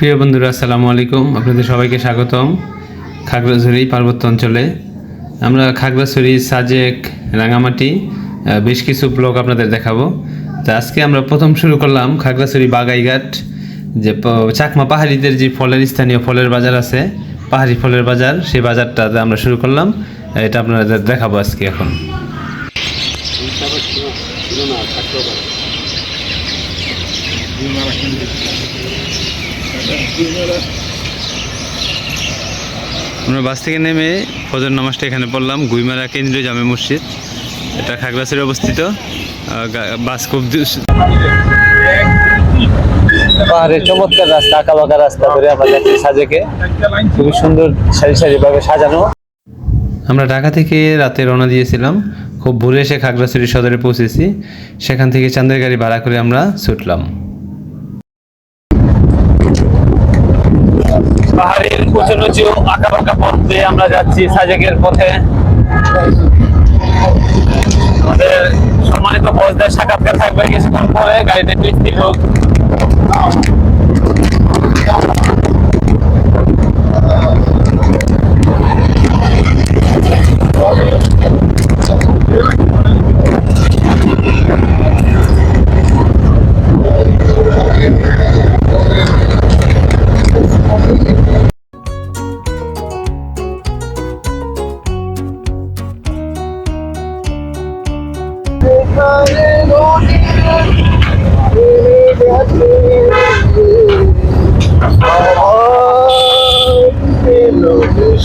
প্রিয় বন্ধুরা, আসসালামু আলাইকুম। আপনাদের সবাইকে স্বাগতম খাগড়াছড়ি পার্বত্য অঞ্চলে। আমরা খাগড়াছড়ি, সাজেক, রাঙামাটি বেশ কিছু ব্লগ আপনাদের দেখাবো। তো আজকে আমরা প্রথম শুরু করলাম খাগড়াছড়ি বাগাইঘাট, যে চাকমা পাহাড়িদের যে ফলের, স্থানীয় ফলের বাজার আছে, পাহাড়ি ফলের বাজার, সেই বাজারটাতে আমরা শুরু করলাম। এটা আপনাদের দেখাবো আজকে এখন। আমরা বাস থেকে নেমে ফজর নামাজটা এখানে পড়লাম। গুইমারা কেন্দ্রীয় জামে মসজিদ। এটা খাগড়াছড়ি অবস্থিত। বাস খুব পাহাড়ের চমৎকার রাস্তা আঁকা বাঁকা রাস্তা ধরে আমরা যাচ্ছি সাজেকে। খুবই সুন্দর সারি সারি ভাবে সাজানো। আমরা ঢাকা থেকে রাতে রওনা দিয়েছিলাম। খুব ভোরে এসে খাগড়াছড়ি সদরে পৌঁছেছি। সেখান থেকে চান্দের গাড়ি ভাড়া করে আমরা ছুটলাম। পাহাড়ের উঁচু নিচু আঁকা বাঁকা পথ দিয়ে আমরা যাচ্ছি সাজেকের পথে। আমাদের সম্মানিত বসদের সাক্ষাৎকার থাকবে, কিছুক্ষণ পরে গাড়িতে বৃষ্টি হোক।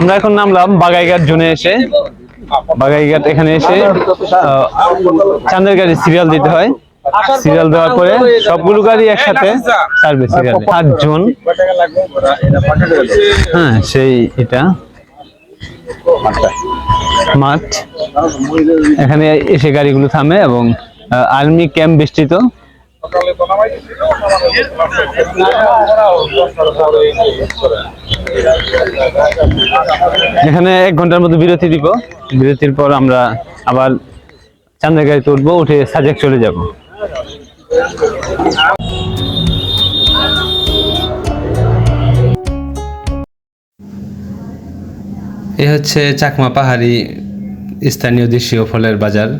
আমরা এখন নামলাম বাগাইঘাট জোনে এসে। বাগাইঘাট এখানে এসে চাঁদের গাড়ি সিরিয়াল দিতে হয়। সিরিয়াল দেওয়ার পরে সবগুলো গাড়ি একসাথে ছাড়বে সিরিয়ালে আটজন হ্যাঁ সেই এটা। মাঠ। এখানে এসে গাড়িগুলো থামে এবং আর্মি ক্যাম্প বেষ্টিত। এখানে এক ঘণ্টার মতো বিরতি দিব। বিরতির পর আমরা আবার চান্দের গাড়িতে উঠবো, উঠে সাজেক চলে যাব। এ হচ্ছে চাকমা পাহাড়ি স্থানীয় দেশীয় ফলের বাজার।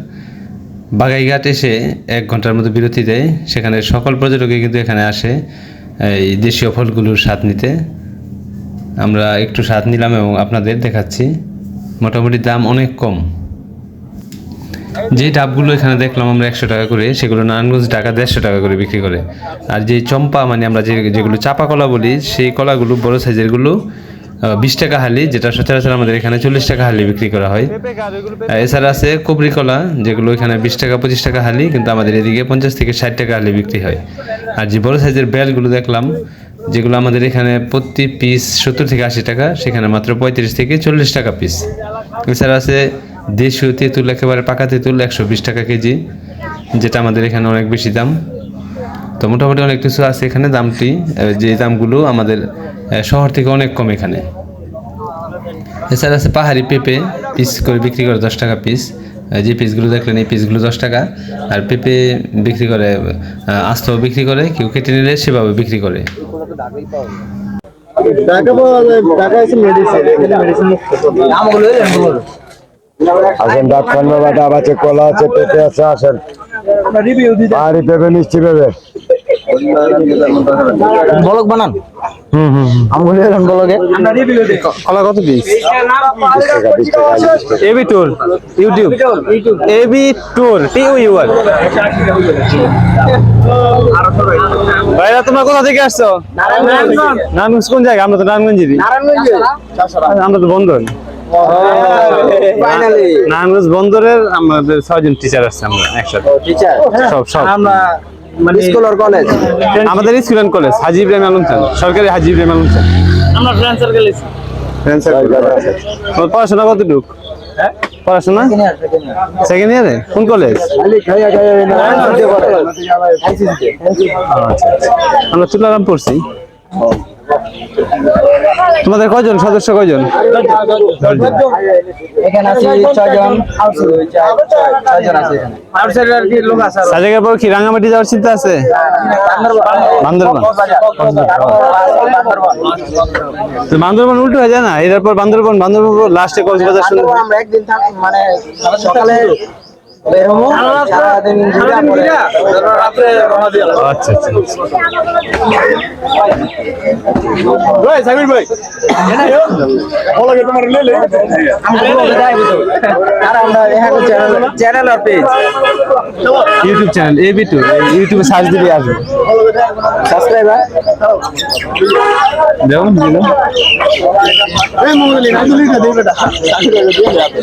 বাগাইঘাট এসে এক ঘণ্টার মতো বিরতি দেয়। সেখানে সকল পর্যটকই কিন্তু এখানে আসে, এই দেশীয় ফলগুলোর স্বাদ নিতে। আমরা একটু স্বাদ নিলাম এবং আপনাদের দেখাচ্ছি। মোটামুটি দাম অনেক কম। যে ডাবগুলো এখানে দেখলাম আমরা একশো টাকা করে, সেগুলো নারায়ণগঞ্জ টাকা দেড়শো টাকা করে বিক্রি করে। আর যে চম্পা মানে আমরা যে যেগুলো চাপা কলা বলি, সেই কলাগুলো, বড় সাইজেরগুলো বিশ টাকা হালি, যেটা সচরাচর আমাদের এখানে চল্লিশ টাকা হালি বিক্রি করা হয়। এছাড়া আছে কবরি কলা, যেগুলো এখানে বিশ টাকা, পঁচিশ টাকা হালি, কিন্তু আমাদের এদিকে পঞ্চাশ থেকে ষাট টাকা হালি বিক্রি হয়। আর যে বড় সাইজের বেলগুলো দেখলাম, যেগুলো আমাদের এখানে প্রতি পিস সত্তর থেকে আশি টাকা, সেখানে মাত্র পঁয়ত্রিশ থেকে চল্লিশ টাকা পিস। এছাড়া আছে দেশীয় তেঁতুল, একেবারে পাকা তেঁতুল, একশো বিশ টাকা কেজি, যেটা আমাদের এখানে অনেক বেশি দাম। তো মোটামুটি অনেক কিছু আছে এখানে দামটি যে দামগুলো আমাদের শহর থেকে অনেক কম এখানে। এছাড়া আছে পাহাড়ি পেঁপে পিস করে বিক্রি করে দশ টাকা পিস। যে পিসগুলো দেখলেন এই পিসগুলো দশ টাকা। আর পেঁপে বিক্রি করে আহ, বিক্রি করে কেউ কেটে নিলে সেভাবে বিক্রি করে। টাকা পাওয়া যায় টাকা আছে মেডিসিন এখানে মেডিসিন আসেন আছে কলা আছে পেঁপে আছে আসেন। রিভিউ পাহাড়ি পেঁপে মিষ্টি পেঁপে। বলক বানান। হুম হুম আমগুলো এরকম বলকে কলা কত piece. AB tour YouTube. AB tour T U U R ভাইরা তোমরা কোথা থেকে আসছো? নারায়ণগঞ্জ। কোন জায়গা? আমরা তো নারায়ণগঞ্জেরই। আমরা তো বন্ধন ফাইনালি নারায়ণগঞ্জ বন্দরের আমাদের ছয়জন টিচার আসছে আমরা একসাথে। সব সব। আমরা মানে স্কুল আর কলেজ আমাদের স্কুল কলেজ হাজি ইব্রাহিম আলম সরকারি হাজি ইব্রাহিম আলম চান আমরা ফ্রেন্ড সার্কেল ফ্রেন্ড সার্কেল তোমার পড়াশোনা কতটুক? পড়াশোনা? সেকেন্ড ইয়ারে কোন কলেজ খাইয়া না আমরা তুলারাম পড়ছি তোমাদের কয়জন? সদস্য কয়জন? এখানে আছে ছয়জন। ছয়জন আছে এখানে। আউটসাইডার আর কি লোক আছে সাজেকের পর কি রাঙামাটি যাওয়ার চিন্তা আছে? বান্দরবান। বান্দরবান উল্টো হয়ে যায় না? এরপর বান্দরবান বান্দরবান লাস্টে কক্সবাজার শুনে আমরা একদিন মানে সকালে বের হব সারাদিন ঘুরে পরে রাত্রে রওনা দিয়ে আচ্ছা আচ্ছা আর আমরা এখানে চ্যানেল চ্যানেল আর page YouTube channel AB two ইউটিউবে সার্চ দিলে আসবে। সাবস্ক্রাইবার দেখুন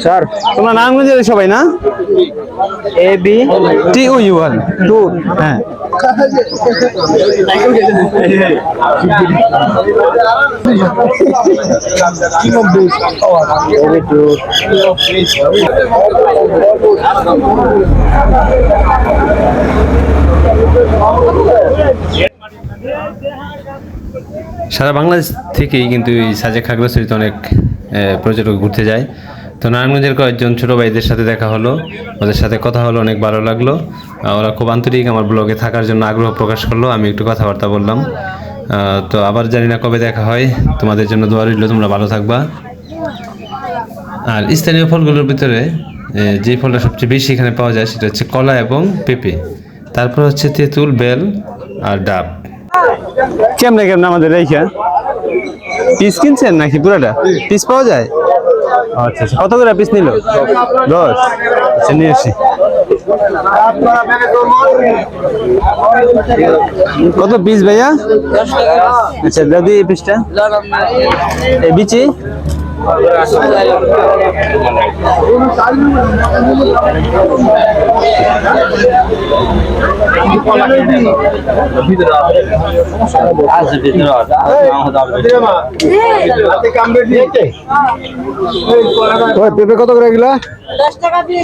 স্যার তোমরা নারায়ণগঞ্জের সবাই না? A B T O U one two হ্যাঁ। সারা বাংলাদেশ থেকেই কিন্তু এই সাজেক খাগড়াছড়িতে অনেক পর্যটক ঘুরতে যায়। তো নারায়ণগঞ্জের কয়েকজন ছোটো ভাইদের সাথে দেখা হলো। ওদের সাথে কথা হলো, অনেক ভালো লাগল। ওরা খুব আন্তরিক আমার ব্লগে থাকার জন্য আগ্রহ প্রকাশ করল, আমি একটু কথাবার্তা বললাম। তো আবার জানি না কবে দেখা হয়। তোমাদের জন্য দোয়া রইল, তোমরা ভালো থাকবা। আর স্থানীয় ফলগুলোর ভিতরে যে ফলটা সবচেয়ে বেশি এখানে পাওয়া যায়, সেটা হচ্ছে কলা এবং পেঁপে। তারপর হচ্ছে তেঁতুল, বেল আর ডাব। কেমনে কেমনে আমাদের রেখা পিস কিনছেন নাকি পুরাটা? পিস পাওয়া যায়? আচ্ছা কত করে পিস নিল? দশ। আচ্ছা নিয়ে আসি। কত পিস ভাইয়া? আচ্ছা দাদি এই পিসটা এই বিচি? পেঁপে কত করে গেলা দশ টাকা দিয়ে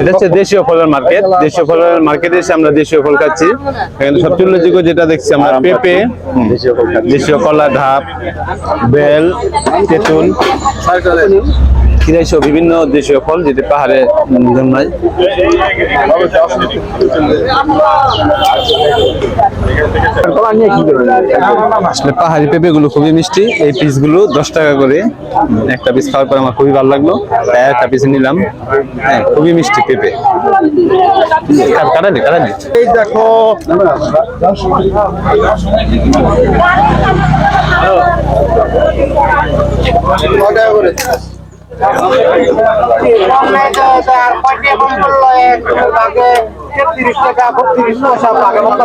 এটা হচ্ছে দেশীয় ফলের মার্কেট। দেশীয় ফলের মার্কেটে এসে আমরা দেশীয় ফল খাচ্ছি। এখানে সবচেয়ে উল্লেখযোগ্য যেটা দেখছি আমরা পেঁপে দেশীয় কলা ঢাপ বেল তেঁতুল। খিরাই সহ বিভিন্ন দেশীয় ফল যেটি পাহাড়ে জন্মায়। আসলে পাহাড়ি পেঁপে গুলো খুবই মিষ্টি। এই পিসগুলো দশ টাকা করে। একটা পিস খাওয়ার পর আমার খুবই ভালো লাগল। তাই একটা পিস নিলাম। হ্যাঁ খুবই মিষ্টি পেঁপে। কাটালি কাটালি এই দেখো। তিরিশ টাকা বত্রিশ পয়সা পাকে মতো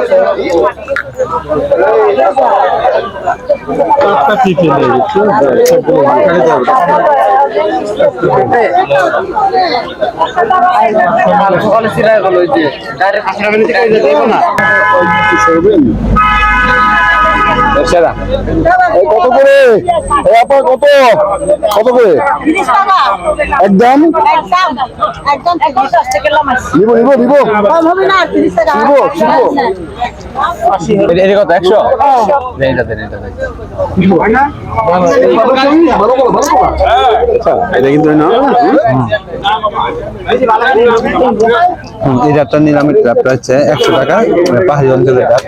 সকালে গেল ওই যে ডাইরেক্ট মিনিট থেকে দেবো না সেরা এই কত করে? আপা কত? কত করে? একদম? টাকা নিব নিব। নিব কম হবে না তিরিশ টাকা শিবো, শিবো। এটা- কত একশো এটা দেন এটা দেন এটা কিন্তু না এই ডাবটা নিলাম এই ডাবটা হচ্ছে একশো টাকা মানে পাহাড়ি অঞ্চলের ডাব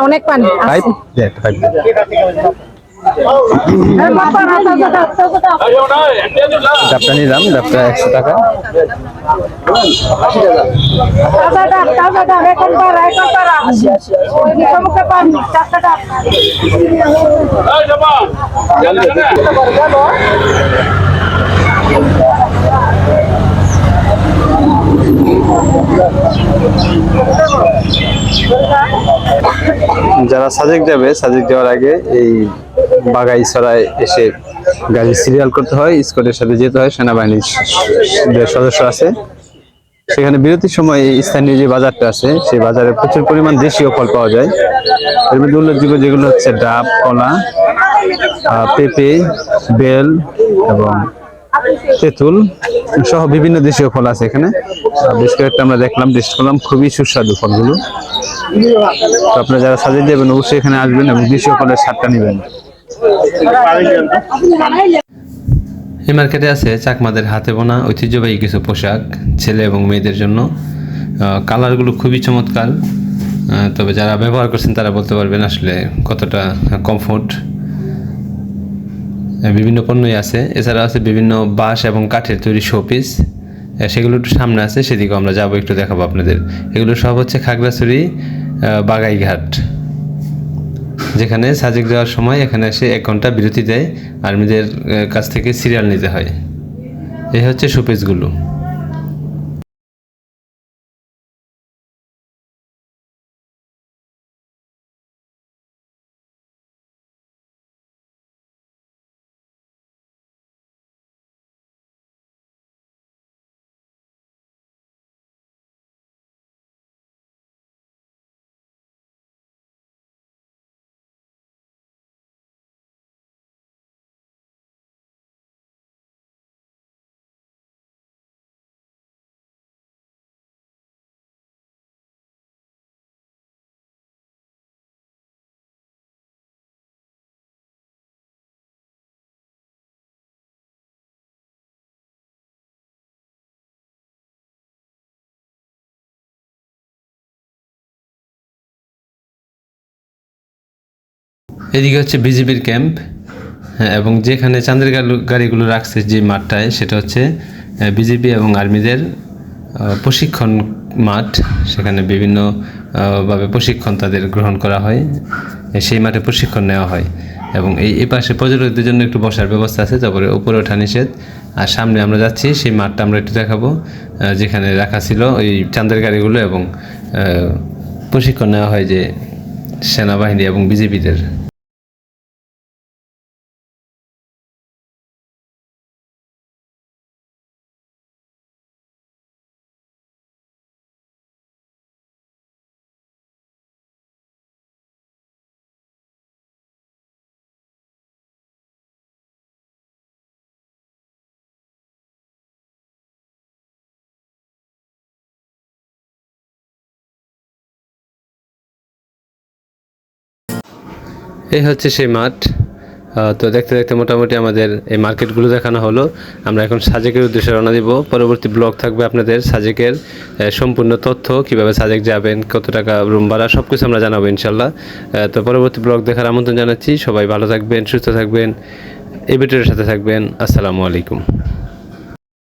অনেক পানি পাইপ? দে, পাইপ। ডাবটা নিলাম ডাবটা একশো টাকা। যারা সাজেক যাবে সাজেক যাওয়ার আগে এই বাগাই সরায় এসে গাড়ি সিরিয়াল করতে হয়, স্কটের সাথে যেতে হয়, সেনাবাহিনীর সদস্য আছে। সেখানে বিরতির সময় স্থানীয় যে বাজারটা আছে, সেই বাজারে প্রচুর পরিমাণ দেশীয় ফল পাওয়া যায়। এর মধ্যে উল্লেখযোগ্য যেগুলো হচ্ছে ডাব, কলা পেঁপে, বেল এবং তেঁতুল সহ বিভিন্ন দেশীয় ফল আছে এখানে। বেশ কয়েকটা আমরা দেখলাম, টেস্ট করলাম, খুবই সুস্বাদু ফলগুলো। তো আপনারা যারা সাজিয়ে দেবেন, অবশ্যই এখানে আসবেন এবং দেশীয় ফলের স্বাদটা নেবেন। এই মার্কেটে আছে চাকমাদের হাতে বোনা, ঐতিহ্যবাহী কিছু পোশাক, ছেলে এবং মেয়েদের জন্য। কালারগুলো খুবই চমৎকার। তবে যারা ব্যবহার করছেন তারা বলতে পারবেন আসলে কতটা কমফোর্ট বিভিন্ন পণ্যই আছে। এছাড়া আছে বিভিন্ন বাঁশ এবং কাঠের তৈরি শোপিস সেগুলো একটু সামনে আছে, সেদিকেও আমরা যাব, একটু দেখাবো আপনাদের। এগুলো সব হচ্ছে খাগড়াছড়ি বাগাইঘাট। যেখানে সাজেক যাওয়ার সময় এখানে এসে এক ঘণ্টা বিরতি দেয় আর্মিদের কাছ থেকে সিরিয়াল নিতে হয়। এই হচ্ছে শোপিসগুলো। এদিকে হচ্ছে বিজেপির ক্যাম্প হ্যাঁ এবং যেখানে চাঁদের গাড়িগুলো রাখছে যে মাঠটায় সেটা হচ্ছে বিজেপি এবং আর্মিদের প্রশিক্ষণ মাঠ সেখানে বিভিন্ন আহ, ভাবে প্রশিক্ষণ তাদের গ্রহণ করা হয় সেই মাঠে প্রশিক্ষণ নেওয়া হয় এবং এই এই পাশে পর্যটকদের জন্য একটু বসার ব্যবস্থা আছে তারপরে উপরে ওঠা নিষেধ আর সামনে আমরা যাচ্ছি সেই মাঠটা আমরা একটু দেখাবো যেখানে রাখা ছিল ওই চাঁদের গাড়িগুলো এবং প্রশিক্ষণ নেওয়া হয় যে সেনাবাহিনী এবং বিজেপিদের এই হচ্ছে সেই মাঠ। তো দেখতে দেখতে মোটামুটি আমাদের এই মার্কেটগুলো দেখানো হলো। আমরা এখন সাজেকের উদ্দেশ্যে রওনা দিব। পরবর্তী ব্লগ থাকবে আপনাদের সাজেকের সম্পূর্ণ তথ্য, কীভাবে সাজেক যাবেন, কত টাকা রুম ভাড়া সব কিছু আমরা জানাব ইনশাল্লাহ। তো পরবর্তী ব্লগ দেখার আমন্ত্রণ জানাচ্ছি। সবাই ভালো থাকবেন, সুস্থ থাকবেন ভিডিওর সাথে থাকবেন। আসসালামু আলাইকুম।